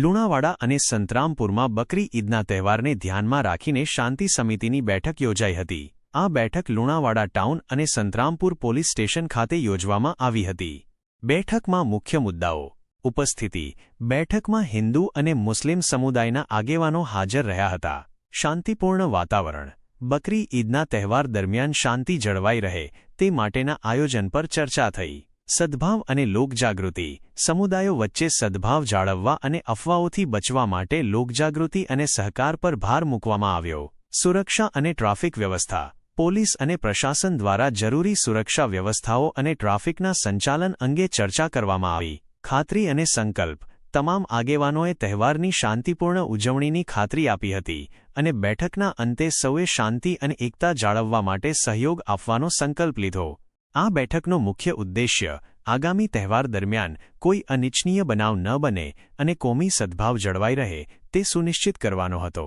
લુણાવાડા અને સંતરામપુરમાં બકરી ઈદના તહેવારને ધ્યાનમાં રાખીને શાંતિ સમિતિની બેઠક યોજાઈ હતી. આ બેઠક લુણાવાડા ટાઉન અને સંતરામપુર પોલીસ સ્ટેશન ખાતે યોજવામાં આવી હતી. બેઠકમાં મુખ્ય મુદ્દાઓ. ઉપસ્થિતિ. બેઠકમાં હિન્દુ અને મુસ્લિમ સમુદાયના આગેવાનો હાજર રહ્યા હતા. શાંતિપૂર્ણ વાતાવરણ. બકરી ઈદના તહેવાર દરમિયાન શાંતિ જળવાઈ રહે તે માટેના આયોજન પર ચર્ચા થઈ. સદ્ભાવ અને લોકજાગૃતિ. સમુદાયો વચ્ચે સદ્ભાવ જાળવવા અને અફવાઓથી બચવા માટે લોકજાગૃતિ અને સહકાર પર ભાર મૂકવામાં આવ્યો. સુરક્ષા અને ટ્રાફિક વ્યવસ્થા. પોલીસ અને પ્રશાસન દ્વારા જરૂરી સુરક્ષા વ્યવસ્થાઓ અને ટ્રાફિકના સંચાલન અંગે ચર્ચા કરવામાં આવી. ખાતરી અને સંકલ્પ. તમામ આગેવાનોએ તહેવારની શાંતિપૂર્ણ ઉજવણીની ખાતરી આપી હતી અને બેઠકના અંતે સૌએ શાંતિ અને એકતા જાળવવા માટે સહયોગ આપવાનો સંકલ્પ લીધો. આ બેઠકનો મુખ્ય ઉદ્દેશ્ય આગામી તહેવાર દરમિયાન કોઈ અનિચ્છનીય બનાવ ન બને અને કોમી સદ્ભાવ જળવાઈ રહે તે સુનિશ્ચિત કરવાનો હતો.